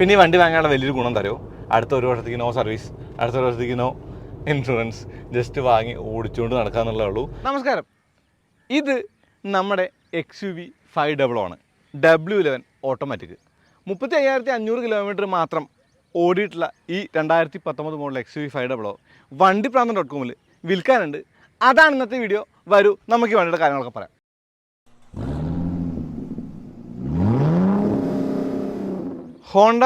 പിന്നെ ഈ വണ്ടി വാങ്ങാനുള്ള വലിയൊരു ഗുണം തരുമോ അടുത്ത ഒരു വർഷത്തേക്ക് നോ സർവീസ് അടുത്ത ഒരു വർഷത്തേക്ക് നോ ഇൻഷുറൻസ് ജസ്റ്റ് വാങ്ങി ഓടിച്ചുകൊണ്ട് ഉള്ളൂ. നമസ്കാരം. ഇത് നമ്മുടെ X U V five double ആണ് ഡബ്ല്യു ഇലവൻ ഓട്ടോമാറ്റിക് മുപ്പത്തി അയ്യായിരത്തി അഞ്ഞൂറ് കിലോമീറ്റർ മാത്രം ഓടിയിട്ടുള്ള ഈ രണ്ടായിരത്തി പത്തൊമ്പത് model X U V five double O വണ്ടി പ്രാന്തം ഡോട്ട് കോമിൽ വിൽക്കാനുണ്ട്. അതാണ് ഇന്നത്തെ വീഡിയോ വരൂ നമുക്ക് ഈ വണ്ടിയുടെ കാര്യങ്ങളൊക്കെ പറയാം. ഹോണ്ട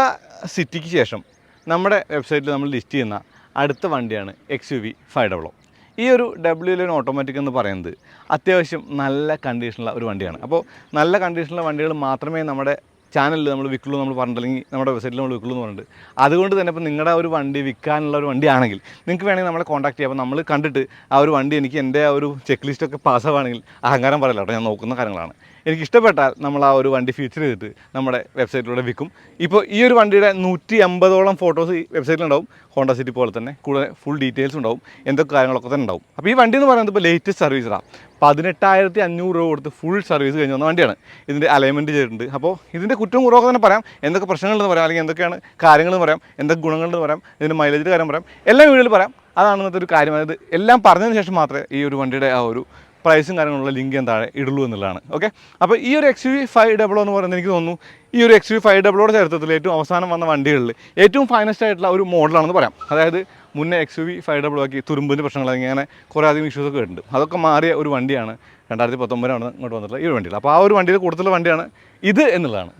സിറ്റിക്ക് ശേഷം നമ്മുടെ വെബ്സൈറ്റിൽ നമ്മൾ ലിസ്റ്റ് ചെയ്യുന്ന അടുത്ത വണ്ടിയാണ് X U V five double O ഈ ഒരു ഡബ്ല്യു ലെൻ ഓട്ടോമാറ്റിക് എന്ന് പറയുന്നത് അത്യാവശ്യം നല്ല കണ്ടീഷനുള്ള ഒരു വണ്ടിയാണ്. അപ്പോൾ നല്ല കണ്ടീഷനുള്ള വണ്ടികൾ മാത്രമേ നമ്മുടെ ചാനലിൽ നമ്മൾ വിൽക്കുള്ളൂ നമ്മൾ പറഞ്ഞില്ലെങ്കിൽ നമ്മുടെ വെബ്സൈറ്റിൽ നമ്മൾ വിൽക്കുള്ളൂ എന്ന് പറഞ്ഞിട്ട്. അതുകൊണ്ട് തന്നെ ഇപ്പോൾ നിങ്ങളുടെ ഒരു വണ്ടി വിൽക്കാനുള്ള ഒരു വണ്ടി ആണെങ്കിൽ നിങ്ങൾക്ക് വേണമെങ്കിൽ നമ്മളെ കോൺടാക്ട് ചെയ്യാം. അപ്പോൾ നമ്മൾ കണ്ടിട്ട് ആ ഒരു വണ്ടി എനിക്ക് എന്റെ ആ ഒരു ചെക്ക് ലിസ്റ്റൊക്കെ പാസ്സാവുകയാണെങ്കിൽ അഹങ്കാരം പറയില്ല കേട്ടോ ഞാൻ നോക്കുന്ന കാര്യങ്ങളാണ്. എനിക്ക് ഇഷ്ടപ്പെട്ടാൽ നമ്മൾ ആ ഒരു വണ്ടി ഫീച്ചർ ചെയ്തിട്ട് നമ്മുടെ വെബ്സൈറ്റിലൂടെ വിൽക്കും ഇപ്പോൾ ഈ ഒരു വണ്ടിയുടെ നൂറ്റി അമ്പതോളം ഫോട്ടോസ് ഈ വെബ്സൈറ്റിലുണ്ടാവും ഹോണ്ട സിറ്റി പോലെ തന്നെ. കൂടെ ഫുൾ ഡീറ്റെയിൽസ് ഉണ്ടാവും. എന്തൊക്കെ കാര്യങ്ങളൊക്കെ തന്നെ ഉണ്ടാവും. അപ്പോൾ ഈ വണ്ടി എന്ന് പറയുന്നത് ഇപ്പോൾ ലേറ്റസ്റ്റ് സർവീസാണ് പതിനെട്ടായിരത്തി അഞ്ഞൂറ് രൂപ കൊടുത്ത് ഫുൾ സർവീസ് കഴിഞ്ഞ് വന്ന വണ്ടിയാണ്. ഇതിന്റെ അലൈൻമെന്റ് ചെയ്തിട്ടുണ്ട്. അപ്പോൾ ഇതിന്റെ കുറ്റം കുറവൊക്കെ തന്നെ പറയാം. എന്തൊക്കെ പ്രശ്നങ്ങളെന്ന് പറയാം. അല്ലെങ്കിൽ എന്തൊക്കെയാണ് കാര്യങ്ങളെന്ന് പറയാം. എന്തൊക്കെ ഗുണങ്ങളെന്ന് പറയാം. ഇതിന്റെ മൈലേജിന്റെ കാര്യം പറയാം. എല്ലാ വീടുകളിൽ പറയാം. അതാണ് ഇന്നത്തെ ഒരു കാര്യം. അതായത് എല്ലാം പറഞ്ഞതിന് ശേഷം മാത്രമേ ഈ ഒരു വണ്ടിയുടെ ആ ഒരു പ്രൈസും കാര്യങ്ങളുള്ള ലിങ്ക് ഞാൻ താഴെ ഇടുള്ളൂ എന്നുള്ളതാണ്. ഓക്കെ അപ്പോൾ ഈ ഒരു എക്സ് വി ഫൈവ് ഡബിൾ എന്ന് പറയുന്നത് എനിക്ക് തോന്നുന്നു ഈ ഒരു എക്സ് യു ഫൈവ് ഡബിളോടെ ചരിത്രത്തിൽ ഏറ്റവും അവസാനം വന്ന വണ്ടികളിൽ ഏറ്റവും ഫൈനസ്റ്റ് ആയിട്ടുള്ള ഒരു മോഡലാണെന്ന് പറയാം. അതായത് മുന്നേ എക്സ് വി ഫൈവ് ഡബിൾ ആക്കി തുരുമ്പിന്റെ പ്രശ്നങ്ങൾ അങ്ങനെ കുറേ അധികം ഇഷ്യൂസ് ഒക്കെ ഉണ്ട് അതൊക്കെ മാറിയ ഒരു വണ്ടിയാണ് രണ്ടായിരത്തി പത്തൊമ്പതിനാണ് ഇങ്ങോട്ട് വന്നിട്ടുള്ള ഈ ഒരു വണ്ടിയിൽ. അപ്പോൾ ആ ഒരു വണ്ടിയിൽ കൂടുതലുള്ള വണ്ടിയാണ് ഇത് എന്നുള്ളതാണ്.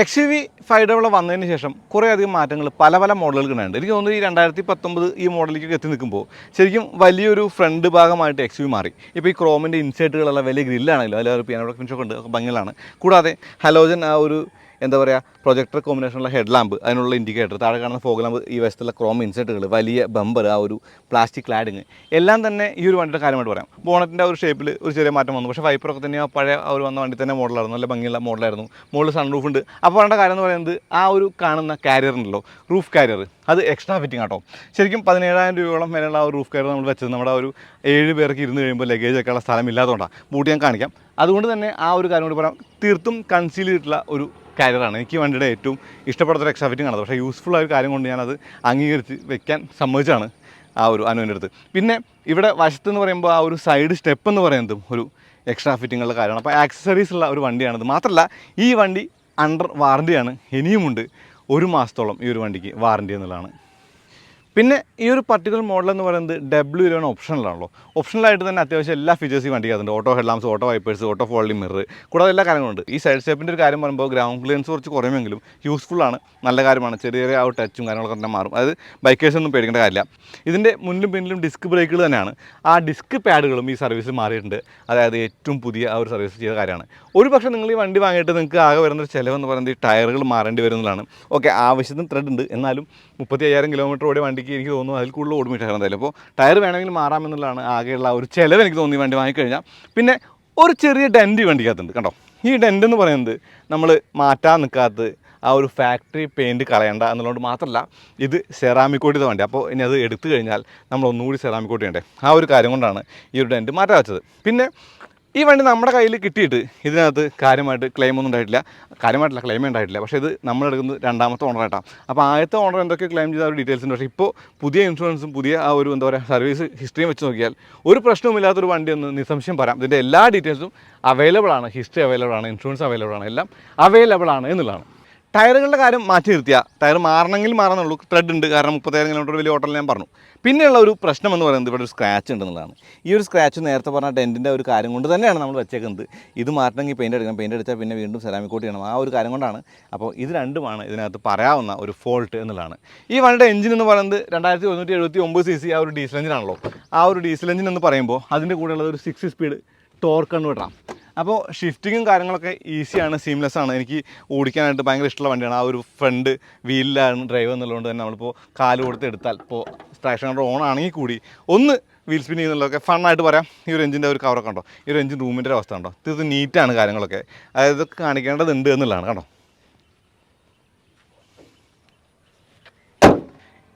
X U V five double വന്നതിന് ശേഷം കുറേ അധികം മാറ്റങ്ങൾ പല പല മോഡലുകൾ ഉണ്ട് എനിക്ക് തോന്നുന്നു ഈ രണ്ടായിരത്തി പത്തൊമ്പത് ഈ മോഡലിലേക്ക് എത്തി നിൽക്കുമ്പോൾ ശരിക്കും വലിയൊരു ഫ്രണ്ട് ഭാഗമായിട്ട് എക്സ് യു മാറി. ഇപ്പോൾ ഈ ക്രോമിന്റെ ഇൻസേർട്ടുകളുള്ള വലിയ ഗ്രില്ലാണെങ്കിലും അതിൽ ഒരു പിയാനോ ഫിനിഷൊക്കെ ഉണ്ട്. ഭംഗിയിലാണ് കൂടാതെ ഹലോജൻ ആ ഒരു എന്താ പറയുക പ്രൊജക്ടർ കോമ്പിനേഷനുള്ള ഹെഡ് ലാമ്പ് അതിനുള്ള ഇൻഡിക്കേറ്റർ താഴെ കാണുന്ന ഫോഗ് ലാമ്പ് ഈ വശത്തുള്ള ക്രോം ഇൻസെർട്ടുകൾ വലിയ ബമ്പർ ആ ഒരു പ്ലാസ്റ്റിക് ക്ലാഡിങ് എല്ലാം തന്നെ ഈ ഒരു വണ്ടിയുടെ കാര്യമായിട്ട് പറയാം. ബോണറ്റിന്റെ ഒരു ഷേപ്പിൽ ഒരു ചെറിയ മാറ്റം വന്നു. പക്ഷേ വൈപ്പറൊക്കെ തന്നെ പഴയ ആ ഒരു വന്ന വണ്ടി തന്നെ മോഡലായിരുന്നു നല്ല ഭംഗിയുള്ള മോഡലായിരുന്നു മുകളിൽ സൺ റൂഫ് ഉണ്ട്. അപ്പോൾ വേണ്ട കാര്യം എന്ന് പറയുന്നത് ആ ഒരു കാണുന്ന കാരിയർ ഉണ്ടല്ലോ റൂഫ് കാരിയർ അത് എക്സ്ട്രാ ഫിറ്റിംഗ് ആട്ടോ. ശരിക്കും പതിനേഴായിരം രൂപയോളം വിലയുള്ള ആ ഒരു റൂഫ് കാരിയർ നമ്മൾ വെച്ചത്. നമ്മുടെ ഒരു ഏഴ് പേർക്ക് ഇരുന്ന് കഴിയുമ്പോൾ ലഗേജ് ഒക്കെയുള്ള സ്ഥലം ഇല്ലാത്തതുകൊണ്ടാണ് ബൂട്ട് ഞാൻ കാണിക്കാം. അതുകൊണ്ട് തന്നെ ആ ഒരു കാര്യം കൂടി പറയാം. തീർത്തും കൺസീൽ ചെയ്തിട്ടുള്ള ഒരു കാരിയറാണ്. എനിക്ക് വണ്ടിയുടെ ഏറ്റവും ഇഷ്ടപ്പെടാത്ത ഒരു എക്സ്ട്രാ ഫിറ്റിംഗ് ആണ് പക്ഷേ യൂസ്ഫുൾ ആയ ഒരു കാര്യം കൊണ്ട് ഞാനത് അംഗീകരിച്ച് വെക്കാൻ സമ്മതിച്ചാണ് ആ ഒരു അനുവിന്റെ അടുത്ത്. പിന്നെ ഇവിടെ വശത്ത് എന്ന് പറയുമ്പോൾ ആ ഒരു സൈഡ് സ്റ്റെപ്പ് എന്ന് പറയുന്നതും ഒരു എക്സ്ട്രാ ഫിറ്റിങ്ങുള്ള കാര്യമാണ്. അപ്പോൾ ആക്സസറീസ് ഉള്ള ഒരു വണ്ടിയാണിത് മാത്രമല്ല ഈ വണ്ടി അണ്ടർ വാറണ്ടിയാണ് ഇനിയുമുണ്ട് ഒരു മാസത്തോളം ഈ ഒരു വണ്ടിക്ക് വാറണ്ടി എന്നുള്ളതാണ്. പിന്നെ ഈ ഒരു പർട്ടിക്കുലർ മോഡൽ എന്ന് പറയുന്നത് ഡബ്ല്യു ഇലവൻ ഓപ്ഷനിലാണല്ലോ ഓപ്ഷനിലായിട്ട് തന്നെ അത്യാവശ്യം എല്ലാ ഫീച്ചേഴ്സും ഈ auto head lamps auto wipers auto folding mirror കൂടാതെ എല്ലാ കാര്യങ്ങളുണ്ട് ഈ സൈഡ് സ്റ്റെപ്പിന്റെ ഒരു കാര്യം പറയുമ്പോൾ ഗ്രൗണ്ട് ക്ലിയൻസ് കുറച്ച് കുറയുമെങ്കിലും യൂസ്ഫുൾ ആണ് നല്ല കാര്യമാണ്. ചെറിയ ചെറിയ ആ ടച്ചും കാര്യങ്ങളൊക്കെ തന്നെ മാറും. അതായത് ബൈക്കേഴ്സ് ഒന്നും പേടിക്കേണ്ട കാര്യമില്ല. ഇതിന്റെ മുന്നിലും പിന്നിലും ഡിസ്ക് ബ്രേക്കുകൾ തന്നെയാണ്. ആ ഡിസ്ക് പാഡുകളും ഈ സർവീസ് മാറിയിട്ടുണ്ട്. അതായത് ഏറ്റവും പുതിയ ആ ഒരു സർവീസ് ചെയ്ത കാര്യമാണ്. ഒരു പക്ഷേ നിങ്ങൾ ഈ വണ്ടി വാങ്ങിയിട്ട് നിങ്ങൾക്ക് ആകെ വരുന്ന ഒരു ചിലവെന്ന് പറയുന്നത് ഈ ടയറുകൾ മാറേണ്ടി വരുന്നതാണ്. ഓക്കെ ആവശ്യത്തിന് ത്രെഡ് ഉണ്ട്. എന്നാലും മുപ്പത്തി അയ്യായിരം കിലോമീറ്റർ ഓടിയ വണ്ടിക്ക് എനിക്ക് തോന്നുന്നു അതിൽ കൂടുതൽ ഓടും ടയർ എന്തായാലും. അപ്പോൾ ടയർ വേണമെങ്കിൽ മാറാമെന്നുള്ളതാണ് ആകെയുള്ള ഒരു ചിലവ് എനിക്ക് തോന്നി വണ്ടി വാങ്ങിക്കഴിഞ്ഞാൽ. പിന്നെ ഒരു ചെറിയ ഡെന്റ് വണ്ടിക്കകത്തുണ്ട്. കണ്ടോ? ഈ ഡെന്റ് എന്ന് പറയുന്നത് നമ്മൾ മാറ്റാൻ നിൽക്കാത്ത ആ ഒരു ഫാക്ടറി പെയിന്റ് കളയണ്ട എന്നുള്ളതുകൊണ്ട് മാത്രമല്ല ഇത് സെറാമിക് കോട്ടിയുടെ വണ്ടി. അപ്പോൾ ഇനി അത് എടുത്തു കഴിഞ്ഞാൽ നമ്മൾ ഒന്നുകൂടി സെറാമിക്കോട്ടി വേണ്ടേ ആ ഒരു കാര്യം കൊണ്ടാണ് ഈ ഒരു ഡെന്റ് മാറ്റാൻ വെച്ചത്. പിന്നെ ഈ വണ്ടി നമ്മുടെ കയ്യിൽ കിട്ടിയിട്ട് ഇതിനകത്ത് കാര്യമായിട്ട് ക്ലെയിം ഒന്നും ഉണ്ടായിട്ടില്ല. കാര്യമായിട്ടില്ല ക്ലെയിം ഉണ്ടായിട്ടില്ല. പക്ഷേ ഇത് നമ്മൾ നമ്മളെടുക്കുന്നത് രണ്ടാമത്തെ ഓണറായിട്ടാണ് അപ്പോൾ ആദ്യത്തെ ഓണർ എന്തൊക്കെ ക്ലെയിം ചെയ്ത ഒരു ഡീറ്റെയിൽസ് ഉണ്ട്. പക്ഷേ ഇപ്പോൾ പുതിയ ഇൻഷുറൻസും പുതിയ ആ ഒരു എന്താ പറയുക സർവീസ് ഹിസ്റ്ററിയും വെച്ച് നോക്കിയാൽ ഒരു പ്രശ്നവുമില്ലാത്തൊരു വണ്ടി ഒന്ന് നിസംശയം പറയാം. ഇതിന്റെ എല്ലാ ഡീറ്റെയിൽസും അവൈലബിൾ ആണ്. ഹിസ്റ്ററി അവൈലബിൾ ആണ്. ഇൻഷുറൻസ് അവൈലബിൾ ആണ്. എല്ലാം അവൈലബിൾ ആണ് എന്നുള്ളതാണ്. ടയറുകളുടെ കാര്യം മാറ്റി നിർത്തിയാൽ ടയർ മാറണമെങ്കിൽ മാറാന്നുള്ളൂ. ത്രെഡ് ഉണ്ട്. കാരണം മുപ്പത്തേഴ് കിലോമീറ്റർ വലിയ ഓട്ടം ഞാൻ പറഞ്ഞു. പിന്നെയുള്ള ഒരു പ്രശ്നം എന്ന് പറയുന്നത് ഇവിടെ ഒരു സ്ക്രാച്ച് ഉണ്ടെന്നുള്ളതാണ്. ഈ ഒരു സ്ക്രാച്ച് നേരത്തെ പറഞ്ഞ ടെന്റിന്റെ ഒരു കാര്യം കൊണ്ട് തന്നെയാണ് നമ്മൾ വെച്ചേക്കുന്നത്. ഇത് മാറ്റണമെങ്കിൽ പെയിന്റ് അടിക്കണം പെയിന്റ് അടിച്ചാൽ പിന്നെ വീണ്ടും സെറാമിക് കോട്ട് ചെയ്യണം. ആ ഒരു കാര്യം കൊണ്ടാണ്. അപ്പോൾ ഇത് രണ്ടുമാണ് ഇതിനകത്ത് പറയാവുന്ന ഒരു ഫോൾട്ട് എന്നുള്ളതാണ്. ഈ വണ്ടിയുടെ എഞ്ചിൻ എന്ന് പറയുന്നത് രണ്ടായിരത്തി ഒരുന്നൂറ്റി എഴുപത്തി ഒമ്പത് സി സി ആ ഒരു ഡീസൽ എഞ്ചിനാണല്ലോ ആ ഒരു ഡീസൽ എഞ്ചിൻ എന്ന് പറയുമ്പോൾ അതിന്റെ കൂടെയുള്ളത് ഒരു സിക്സ് സ്പീഡ് ടോർക്ക് കൺവേർട്ടറാണ് അപ്പോൾ ഷിഫ്റ്റിങ്ങും കാര്യങ്ങളൊക്കെ ഈസിയാണ് സീംലെസ് ആണ്. എനിക്ക് ഓടിക്കാനായിട്ട് ഭയങ്കര ഇഷ്ടമുള്ള വണ്ടിയാണ്. ആ ഒരു ഫ്രണ്ട് വീലിലാണ് ഡ്രൈവ് എന്നുള്ളതുകൊണ്ട് തന്നെ നമ്മളിപ്പോൾ കാൽ കൊടുത്ത് എടുത്താൽ ഇപ്പോൾ ട്രാക്ഷൻ കൺട്രോൾ ഓൺ ആണെങ്കിൽ കൂടി ഒന്ന് വീൽ സ്പിൻ ചെയ്യുന്നുള്ളതൊക്കെ ഫണ്ണായിട്ട് പറയാം. ഈ ഒരു എഞ്ചിന്റെ ഒരു കവറൊക്കെ ഉണ്ടോ ഈ ഒരു എഞ്ചിൻ റൂമിന്റെ അവസ്ഥ ഉണ്ടോ തീർത്തും നീറ്റാണ് കാര്യങ്ങളൊക്കെ. അതായത് ഇതൊക്കെ കാണിക്കേണ്ടതുണ്ട് എന്നുള്ളതാണ് കണ്ടോ?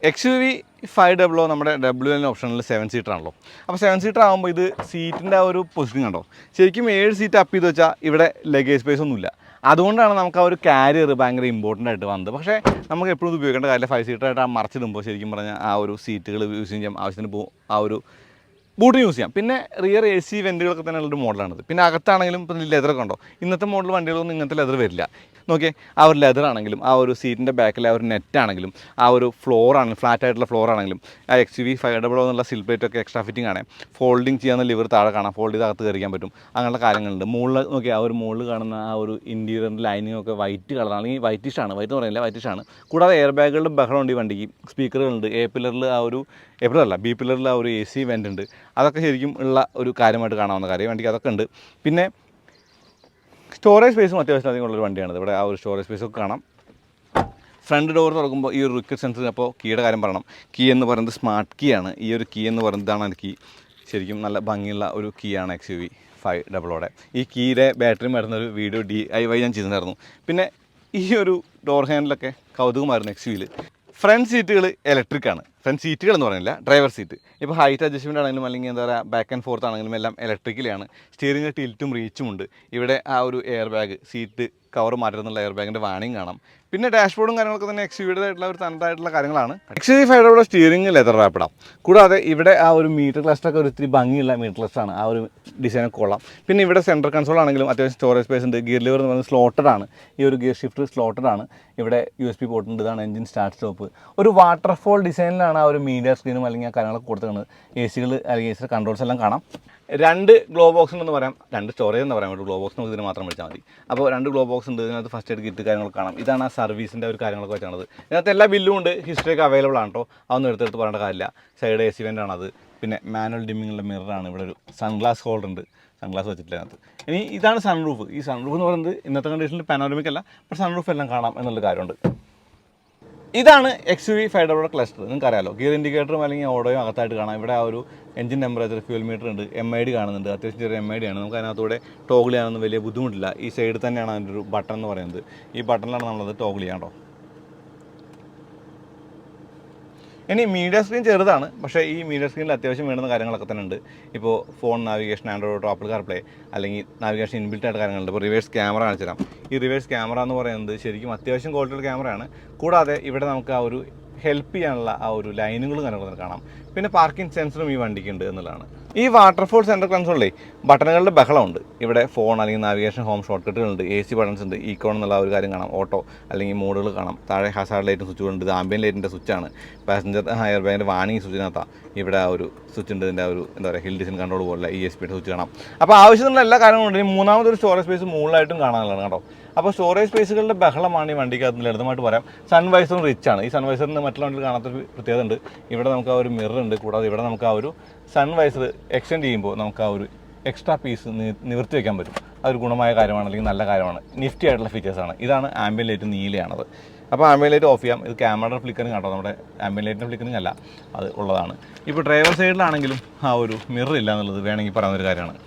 X U V five W നമ്മുടെ ഡബ്ല്യു എൽ ഓപ്ഷനിൽ സെവൻ സീറ്റർ ആണല്ലോ. അപ്പോൾ സെവൻ സീറ്റർ ആകുമ്പോൾ ഇത് സീറ്റിന്റെ ആ ഒരു പൊസിഷൻ കണ്ടോ? ശരിക്കും ഏഴ് സീറ്റ് അപ്പ് ചെയ്ത് വെച്ചാൽ ഇവിടെ ലഗേജ് സ്പേസ് ഒന്നുമില്ല. അതുകൊണ്ടാണ് നമുക്ക് ആ ഒരു കാരിയർ ഭയങ്കര ഇമ്പോർട്ടന്റ് ആയിട്ട് വന്നത്. പക്ഷേ നമുക്ക് എപ്പോഴും ഉപയോഗിക്കേണ്ട കാര്യമില്ല. ഫൈവ് സീറ്ററായിട്ട് ആ മറച്ചിടുമ്പോൾ ശരിക്കും പറഞ്ഞാൽ ആ ഒരു സീറ്റുകൾ യൂസ് ചെയ്യാം. ആവശ്യത്തിന് പോ ആ ഒരു ബൂട്ട് യൂസ് ചെയ്യാം. പിന്നെ റിയർ എ സി വെന്റുകളൊക്കെ തന്നെ ഉള്ളൊരു മോഡലാണിത് പിന്നെ അകത്താണെങ്കിലും ഇപ്പം ലെതറൊക്കെ ഉണ്ടോ? ഇന്നത്തെ മോഡൽ വണ്ടികളൊന്നും ഇങ്ങനത്തെ ലെതർ വരില്ല. നോക്കിയേ ആ ഒരു ലെതർ ആണെങ്കിലും ആ ഒരു സീറ്റിന്റെ ബാക്കിലെ ആ ഒരു നെറ്റ് ആണെങ്കിലും ആ ഒരു ഫ്ലോർ ആണെങ്കിലും ഫ്ലാറ്റ് ആയിട്ടുള്ള ഫ്ലോർ ആണെങ്കിലും ആ എക്സ് വി ഫൈവ് ഡബിൾ എന്നുള്ള സിൽപ്ലേറ്റ് ഒക്കെ എക്സ്ട്രാ ഫിറ്റിംഗ് ആണ്. ഫോൾഡിങ് ചെയ്യാവുന്ന ലിവർ താഴെ കാണാം. ഫോൾഡ് ചെയ്ത് അകത്ത് കയറിക്കാൻ പറ്റും. അങ്ങനെയുള്ള കാര്യങ്ങളുണ്ട്. മുകളിൽ നോക്കി ആ ഒരു മുകളിൽ കാണുന്ന ആ ഒരു ഇന്റീരിയറിന്റെ ലൈനിങ് ഒക്കെ വൈറ്റ് കളറാണ് അല്ലെങ്കിൽ വൈറ്റിഷ് ആണ്. വൈറ്റ് എന്ന് പറയുന്നില്ല വൈറ്റിഷ് ആണ്. കൂടാതെ എയർ ബാഗുകളുടെ ബഹളമുണ്ട് ഈ വണ്ടിക്ക്. സ്പീക്കറുകളുണ്ട് എ പില്ലറിൽ ആ ഒരു എ പില്ലറല്ല ബി പില്ലറിൽ ആ ഒരു എ സി വെന്റ് ഉണ്ട്. അതൊക്കെ ശരിക്കും ഉള്ള ഒരു കാര്യമായിട്ട് കാണാവുന്ന കാര്യം വണ്ടിക്ക്. അതൊക്കെ ഉണ്ട്. പിന്നെ സ്റ്റോറേജ് സ്പേസും അത്യാവശ്യം അധികം ഉള്ളൊരു വണ്ടിയാണ് ഇവിടെ ആ ഒരു സ്റ്റോറേജ് സ്പേസ് ഒക്കെ കാണാം. ഫ്രണ്ട് ഡോർ തുറക്കുമ്പോൾ ഈ ഒരു റിക്വസ്റ്റ് സെൻസർ അപ്പോൾ കീയുടെ കാര്യം പറയണം. കീ എന്ന് പറയുന്നത് സ്മാർട്ട് കീ ആണ്. ഈ ഒരു കീ എന്ന് പറയുന്നതാണ് എനിക്ക് ശരിക്കും നല്ല ഭംഗിയുള്ള ഒരു കീ ആണ് എക്സ് യു വി ഫൈവ് ഡബിളോടെ ഈ കീയുടെ ബാറ്ററി വരുന്ന ഒരു വീഡിയോ ഡി ഐ വൈ ഞാൻ ചെയ്തിട്ടുണ്ടായിരുന്നു. പിന്നെ ഈ ഒരു ഡോർ ഹാൻഡിലൊക്കെ കൗതുകമായിരുന്നു എക്സ് യുവിൽ ഫ്രണ്ട് സീറ്റുകൾ ഇലക്ട്രിക് ആണ്. ഫ്രണ്ട് സീറ്റുകൾ എന്ന് പറയുന്നില്ല ഡ്രൈവർ സീറ്റ് ഇപ്പോൾ ഹൈറ്റ് അഡ്ജസ്റ്റ്മെന്റ് ആണെങ്കിലും അല്ലെങ്കിൽ എന്താ പറയുക ബാക്ക് ആൻഡ് ഫോർത്ത് ആണെങ്കിലും എല്ലാം ഇലക്ട്രിക്കലാണ് സ്റ്റിയറിംഗ് ടിൽറ്റും റീച്ചും ഉണ്ട്. ഇവിടെ ആ ഒരു എയർ ബാഗ് സീറ്റ് കവർ മാറ്റുന്നുള്ള എയർ ബാഗിന്റെ വാണിംഗ് കാണാം. പിന്നെ ഡാഷ്ബോർഡും കാര്യങ്ങളൊക്കെ തന്നെ ആയിട്ടുള്ള ഒരു തനതായിട്ടുള്ള കാര്യങ്ങളാണ്. എക്സ് വി ഉള്ള സ്റ്റിയറിംഗ് ലെതർ റാപ്പിടാം കൂടാതെ ഇവിടെ ആ ഒരു മീറ്റർ ക്ലസ്റ്റർ ഒക്കെ ഒരു ഇത്തിരി ഭംഗിയുള്ള മീറ്റർ ക്ലസ്റ്റർ ആണ്. ആ ഒരു ഡിസൈൻ കൊള്ളാം. പിന്നെ ഇവിടെ സെൻട്രൽ കൺസോൾ ആണെങ്കിലും അത്യാവശ്യം സ്റ്റോറേജ് സ്പേസ് ഉണ്ട്. ഗിയർ ലിവർ എന്ന് പറയുന്നത് സ്ലോട്ടഡ് ആണ്. ഈ ഒരു ഗിയർ ഷിഫ്റ്റ് സ്ലോട്ടഡ് ആണ്. ഇവിടെ യു എസ് പി പോർട്ട് ഉണ്ട്. ഇതാണ് എഞ്ചിൻ സ്റ്റാർട്ട് സ്റ്റോപ്പ് ഒരു വാട്ടർഫോൾ ഡിസൈനിലാണ് ആ ഒരു മീഡിയ സ്ക്രീനും അല്ലെങ്കിൽ ആ കാര്യങ്ങളൊക്കെ കൊടുത്തിരിക്കുന്നത് എ സികൾ അല്ലെങ്കിൽ എ സിയുടെ കൺട്രോൾസ് എല്ലാം കാണാം. രണ്ട് ഗ്ലോ ബോക്സ് എന്ന് പറയാം. രണ്ട് സ്റ്റോറേജ് എന്ന് പറയാം. ഒരു ഗ്ലോ ബോക്സ് നമുക്ക് ഇതിന് മാത്രം വിളിച്ചാൽ മതി. അപ്പോൾ രണ്ട് ഗ്ലോ ബോക്സ് ഉണ്ട്. ഇതിനകത്ത് ഫസ്റ്റ് എയ്ഡ് കിറ്റ് കാര്യങ്ങൾ കാണാം. ഇതാണ് ആ സർവീസിന്റെ ഒരു കാര്യങ്ങളൊക്കെ വെച്ചാണത്. ഇതിനകത്ത് എല്ലാ ബില്ലും ഉണ്ട്. ഹിസ്റ്ററി ഒക്കെ അവൈലബിൾ ആണ് കേട്ടോ അതൊന്നും എടുത്തെടുത്ത് പറയേണ്ട കാര്യമില്ല. സൈഡ് എ സി വെന്റ് ആണത് പിന്നെ മാനുവൽ ഡിമ്മിങ്ങുള്ള മിററാണ് ഇവിടെ ഒരു സൺഗ്ലാസ് ഹോൾഡർ ഉണ്ട്. സൺഗ്ലാസ് വെച്ചിട്ടില്ല അതിനകത്ത്. ഇനി ഇതാണ് സൺറൂഫ് ഈ സൺറൂഫ് എന്ന് പറയുന്നത് ഇന്നത്തെ കണ്ടീഷനിൽ പാനോറമിക് അല്ല പക്ഷേ സൺറൂഫ് എല്ലാം കാണാം എന്നുള്ള കാര്യമുണ്ട്. ഇതാണ് X V five double cluster നിങ്ങൾക്ക് അറിയാലോ ഗിയർ ഇൻഡിക്കേറ്ററും അല്ലെങ്കിൽ ഓടോയും അകത്തായിട്ട് കാണാം. ഇവിടെ ആ ഒരു എഞ്ചിൻ ടെമ്പറേച്ചർ ഫ്യൂൽ മീറ്റർ ഉണ്ട്. എം ഐ ഡി കാണുന്നുണ്ട്. അത്യാവശ്യം ചെറിയ എം ഐ ഡി ആണ്. നമുക്ക് അതിനകത്തൂടെ ടോഗിൾ ചെയ്യാനൊന്നും വലിയ ബുദ്ധിമുട്ടില്ല. ഈ സൈഡിൽ തന്നെയാണ് അതിന്റെ ഒരു ബട്ടൺ എന്ന് പറയുന്നത്. ഈ ബട്ടണിലാണ് നമ്മളത് ടോഗിൾ ചെയ്യാൻ കേട്ടോ ഇനി മീഡിയ സ്ക്രീൻ ചെറുതാണ് പക്ഷേ ഈ മീഡിയ സ്ക്രീനിൽ അത്യാവശ്യം വേണ്ടുന്ന കാര്യങ്ങളൊക്കെ തന്നെ ഉണ്ട്. ഇപ്പോൾ phone navigation Android Apple CarPlay അല്ലെങ്കിൽ നാവിഗേഷൻ ഇൻബിൽറ്റ് ആയിട്ട് കാര്യങ്ങളുണ്ട്. ഇപ്പോൾ റിവേഴ്സ് ക്യാമറ കാണിച്ചു തരാം ഈ റിവേഴ്സ് ക്യാമറ എന്ന് പറയുന്നത് ശരിക്കും അത്യാവശ്യം ക്വാളിറ്റിയുള്ള ക്യാമറയാണ് കൂടാതെ ഇവിടെ നമുക്ക് ആ ഒരു ഹെൽപ്പ് ചെയ്യാനുള്ള ആ ഒരു ലൈനുകളും കാര്യങ്ങളൊക്കെ കാണാം. പിന്നെ പാർക്കിംഗ് സെൻസറും ഈ വണ്ടിക്ക് ഉണ്ട് എന്നുള്ളതാണ്. ഈ വാട്ടർഫോൾ സെന്റർ കൺസോളിലെ ബട്ടണുകളുടെ ബഹളമുണ്ട്. ഇവിടെ ഫോൺ അല്ലെങ്കിൽ നാവിഗേഷൻ ഹോം ഷോർട്ട് കട്ടുകളുണ്ട് എ സി ബട്ടൺസ് ഉണ്ട് ഈക്കോൺ എന്നുള്ള ഒരു കാര്യം കാണാം. ഓട്ടോ അല്ലെങ്കിൽ മോഡുകൾ കാണാം. താഴെ ഹസാർഡ് ലൈറ്റ് സ്വിച്ചുകളുണ്ട് ഇത് ആംബിയൻ ലൈറ്റിന്റെ സ്വിച്ചാണ് പാസഞ്ചർ ഹയർ ബാഗിന്റെ വാണിംഗ് സ്വിച്ചിനകത്താണ് ഇവിടെ ആ ഒരു സ്വിച്ച് ഉണ്ട്. ഇതിന്റെ ഒരു എന്താ പറയുക ഹിൽ ഡിസൈൻ കൺട്രോൾ പോലെ ഇ എസ് പിയുടെ സ്വിച്ച് കാണാം. അപ്പോൾ ആവശ്യത്തിനുള്ള എല്ലാ കാര്യങ്ങളും ഉണ്ട്. മൂന്നാമതൊരു സ്റ്റോറേജ് സ്പേസ് മുകളിലായിട്ടും കാണാനുള്ളതാണ് കേട്ടോ. അപ്പോൾ സ്റ്റോറേജ് സ്പേസുകളുടെ ബഹളമാണ് ഈ വണ്ടിക്ക് അത് ലളിതമായിട്ട് പറയാം. സൺവൈസറും റിച്ച് ആണ്. ഈ സൺ സൺവൈസറിന് മറ്റുള്ള വണ്ടിയിൽ കാണാത്തൊരു പ്രത്യേകത ഉണ്ട്. ഇവിടെ നമുക്ക് ആ ഒരു മിറർ ഉണ്ട്. കൂടാതെ ഇവിടെ നമുക്ക് ആ ഒരു സൺ വൈസർ എക്സ്റ്റെൻഡ് ചെയ്യുമ്പോൾ നമുക്ക് ആ ഒരു എക്സ്ട്രാ പീസ് നിവർത്തി വയ്ക്കാൻ പറ്റും. അതൊരു ഗുണമായ കാര്യമാണ് അല്ലെങ്കിൽ നല്ല കാര്യമാണ്. നിഫ്റ്റി ആയിട്ടുള്ള ഫീച്ചേഴ്സാണ് ഇതാണ് ആംബിയൻ ലൈറ്റ് നീലയാണത്. അപ്പോൾ ആംബിയൻ ലൈറ്റ് ഓഫ് ചെയ്യാം. ഇത് ക്യാമറയുടെ ഫ്ലിക്കറിങ് കേട്ടോ. നമ്മുടെ ആംബിയൻ ലൈറ്റിന്റെ ഫ്ലിക്കറിങ് അല്ല. അത് ഉള്ളതാണ്. ഇപ്പോൾ ഡ്രൈവർ സൈഡിലാണെങ്കിലും ആ ഒരു മിറർ ഇല്ല എന്നുള്ളത് വേണമെങ്കിൽ പറയുന്നൊരു കാര്യമാണ്.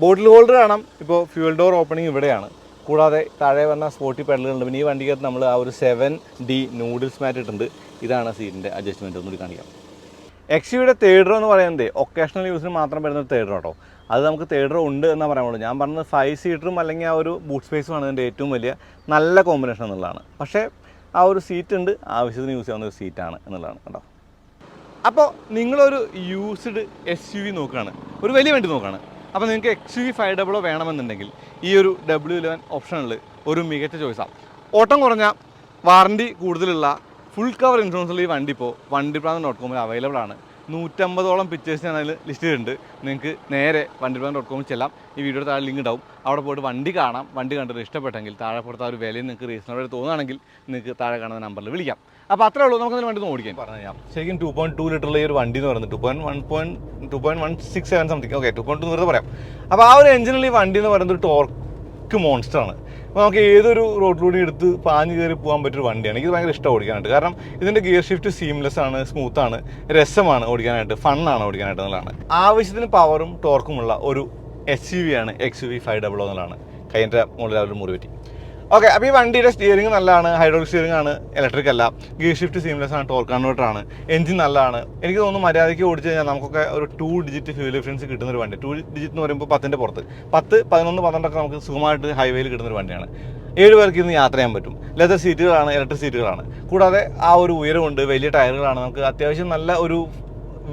ബോട്ടിൽ ഹോൾഡർ കാണാം. ഇപ്പോൾ ഫ്യൂൽ ഡോർ ഓപ്പണിംഗ് ഇവിടെയാണ്. കൂടാതെ താഴെ വന്ന സ്പോട്ടി പെഡലുകളുണ്ട്. പിന്നെ ഈ വണ്ടിക്കകത്ത് നമ്മൾ ആ ഒരു സെവൻ ഡി നൂഡിൽസ് മാറ്റ് ഇട്ടുണ്ട് ഇതാണ് സീറ്റിന്റെ അഡ്ജസ്റ്റ്മെന്റ് ഒന്നുകൂടി കാണിക്കാം. എക്സിയുടെ തേർഡ് എന്ന് പറയുന്നത് ഒക്കേഷണൽ യൂസിന് മാത്രം വരുന്ന തേർഡ് കേട്ടോ അത് നമുക്ക് തേർഡ് ഉണ്ട് എന്നാ പറയാനുള്ളൂ ഞാൻ പറഞ്ഞത് ഫൈവ് സീറ്ററും അല്ലെങ്കിൽ ആ ഒരു ബൂട്ട് സ്പേസുമാണ് ഇതിന്റെ ഏറ്റവും വലിയ നല്ല കോമ്പിനേഷൻ എന്നുള്ളതാണ്. പക്ഷേ ആ ഒരു സീറ്റ് ഉണ്ട്. ആവശ്യത്തിന് യൂസ് ചെയ്യാവുന്ന ഒരു സീറ്റാണ് എന്നുള്ളതാണ് കേട്ടോ. അപ്പോൾ നിങ്ങളൊരു യൂസ്ഡ് എസ് യു വി നോക്കുകയാണ്. ഒരു വലിയ വണ്ടി നോക്കുകയാണ്. അപ്പോൾ നിങ്ങൾക്ക് എക്സ് വി ഫൈവ് ഡബിളോ വേണമെന്നുണ്ടെങ്കിൽ ഈ ഒരു ഡബ്ല്യു ഇലവൻ ഓപ്ഷനിൽ ഒരു മികച്ച ചോയ്സാണ് ഓട്ടം കുറഞ്ഞ വാറണ്ടി കൂടുതലുള്ള ഫുൾ കവർ ഇൻഷുറൻസുള്ള ഈ വണ്ടി ഇപ്പോൾ വണ്ടി പ്രാന്ത് ഡോട്ട് കോമിൽ അവൈലബിൾ ആണ്. നൂറ്റമ്പതോളം പിക്ചേഴ്സ് ഞാൻ അതിൽ ലിസ്റ്റ് ചെയ്തിട്ടുണ്ട്. നിങ്ങൾക്ക് നേരെ വണ്ടി പ്രാന്ത് ഡോട്ട് കോമിൽ ചെല്ലാം. ഈ വീഡിയോയുടെ താഴെ ലിങ്ക് ഉണ്ടാവും. അവിടെ പോയിട്ട് വണ്ടി കാണാം. വണ്ടി കണ്ടിട്ട് ഇഷ്ടപ്പെട്ടെങ്കിൽ താഴെ പുറത്ത് ആ ഒരു വിലയും നിങ്ങൾക്ക് റീസണബിൾ തോന്നുകയാണെങ്കിൽ നിങ്ങൾക്ക് താഴെ കാണുന്ന നമ്പറിൽ വിളിക്കാം. അപ്പോൾ അത്രേ ഉള്ളൂ. നമുക്ക് വണ്ടി ഓടിക്കാൻ പറഞ്ഞു ഞാൻ ശരിക്കും ടു പോയിന്റ് ടു ലിറ്ററിലെ ഈ ഒരു വണ്ടി എന്ന് പറയുന്നത് two point one point two point one six seven something okay two point two വെറുതെ പറയാം. അപ്പോൾ ആ ഒരു എഞ്ചിനിൽ ഈ വണ്ടി എന്ന് പറയുന്നത് ടോർക്ക് മോൺസ്റ്റർ ആണ്. അപ്പോൾ നമുക്ക് ഏതൊരു റോഡിലൂടെ എടുത്ത് പാഞ്ഞ് കയറി പോകാൻ പറ്റിയൊരു വണ്ടിയാണ്. എനിക്ക് ഭയങ്കര ഇഷ്ടം ഓടിക്കാനായിട്ട്. കാരണം ഇതിന്റെ ഗിയർ ഷിഫ്റ്റ് സീംലെസ് ആണ് സ്മൂത്ത് ആണ് രസമാണ് ഓടിക്കാനായിട്ട് ഫണ്ണാണ് ഓടിക്കാനായിട്ട് എന്നുള്ളതാണ്. ആവശ്യത്തിന് പവറും ടോർക്കുമുള്ള ഒരു എസ് യു വി ആണ് X U V five double എന്നുള്ളതാണ്. കഴിഞ്ഞ മുകളിൽ അവർ മുറി പറ്റി. ഓക്കെ അപ്പോൾ ഈ വണ്ടിയുടെ സ്റ്റിയറിംഗ് നല്ലതാണ് ഹൈഡ്രോളിക് സ്റ്റിയറിംഗ് ആണ് ഇലക്ട്രിക് അല്ല. ഗിയർ ഷിഫ്റ്റ് സീംലെസ് ആണ് ടോൾ കൺവേർട്ടർ ആണ് എഞ്ചിൻ നല്ലതാണ്. എനിക്ക് തോന്നുന്നു മര്യാദയ്ക്ക് ഓടിച്ചു കഴിഞ്ഞാൽ നമുക്കൊക്കെ ഒരു ടു ഡിജിറ്റ് ഫ്യൂൽ എഫിഷ്യൻസി കിട്ടുന്ന ഒരു വണ്ടി. ടു ഡിജിറ്റ് എന്ന് പറയുമ്പോൾ പത്തിന്റെ പുറത്ത്. പത്ത് പതിനൊന്ന് പന്ത്രണ്ടൊക്കെ നമുക്ക് സുഖമായിട്ട് ഹൈവേയിൽ കിട്ടുന്ന ഒരു വണ്ടിയാണ്. ഏഴ് പേർക്ക് ഇന്ന് യാത്ര ചെയ്യാൻ പറ്റും. ലെതർ സീറ്റുകളാണ് ഇലക്ട്രിക് സീറ്റുകളാണ്. കൂടാതെ ആ ഒരു ഉയരമുണ്ട് വലിയ ടയറുകളാണ് നമുക്ക് അത്യാവശ്യം നല്ല ഒരു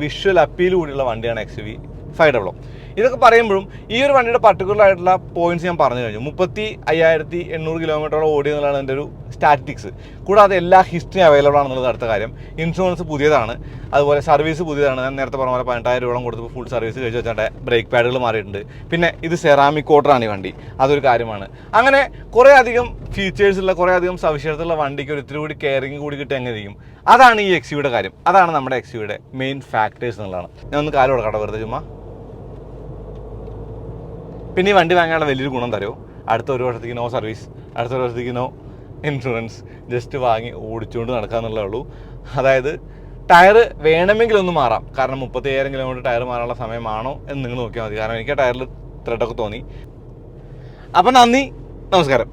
വിഷ്വൽ അപ്പീൽ കൂടിയുള്ള വണ്ടിയാണ് എക്സ് വി ഫൈവ് ഡബിളോ ഇതൊക്കെ പറയുമ്പോഴും ഈ ഒരു വണ്ടിയുടെ പർട്ടിക്കുലർ ആയിട്ടുള്ള പോയിന്റ്സ് ഞാൻ പറഞ്ഞു കഴിഞ്ഞു. മുപ്പത്തി അയ്യായിരത്തി എണ്ണൂറ് കിലോമീറ്ററോളം ഓടി എന്നുള്ളതാണ് എന്റെ ഒരു സ്റ്റാറ്റിക്സ് കൂടാതെ എല്ലാ ഹിസ്റ്ററി അവൈലബിൾ ആണെന്നുള്ളത് അടുത്ത കാര്യം. ഇൻഷുറൻസ് പുതിയതാണ്. അതുപോലെ സർവീസ് പുതിയതാണ്. ഞാൻ നേരത്തെ പറഞ്ഞ പോലെ പതിനെട്ടായിരം രൂപ കൊടുത്തപ്പോൾ ഫുൾ സർവീസ് കഴിച്ച് വെച്ചാൽ ബ്രേക്ക് പാഡുകൾ മാറിയിട്ടുണ്ട്. പിന്നെ ഇത് സെറാമിക് കോട്ടറാണ് ഈ വണ്ടി. അതൊരു കാര്യമാണ്. അങ്ങനെ കുറേ അധികം ഫീച്ചേഴ്സ് ഉള്ള കുറേ അധികം സവിശേഷതയുള്ള വണ്ടിക്ക് ഒരു ഇത്തിരി കൂടി കെയറിങ് കൂടി കിട്ടി ചെയ്യും അതാണ് ഈ എക്സിയുടെ കാര്യം. അതാണ് നമ്മുടെ എക്സിയുടെ മെയിൻ ഫാക്ടേഴ്സ് എന്നുള്ളതാണ്. ഞാൻ ഒന്ന് കാലം കൊടുക്കട്ടെ വെറുതെ ചുമ്മാ. പിന്നെ ഈ വണ്ടി വാങ്ങാനുള്ള വലിയൊരു ഗുണം തരുമോ അടുത്ത ഒരു വർഷത്തേക്ക് നോ സർവീസ് അടുത്ത ഒരു വർഷത്തേക്ക് നോ ഇൻഷുറൻസ് ജസ്റ്റ് വാങ്ങി ഓടിച്ചുകൊണ്ട് നടക്കാന്നുള്ളേ അതായത് ടയർ വേണമെങ്കിൽ ഒന്ന് മാറാം. കാരണം മുപ്പത്തി അയ്യായിരം കിലോമീറ്റർ ടയർ മാറാനുള്ള സമയമാണോ എന്ന് നിങ്ങൾ നോക്കിയാൽ മതി. കാരണം എനിക്ക് ആ ടയറിൽ ത്രെഡൊക്കെ തോന്നി. അപ്പം നന്ദി നമസ്കാരം.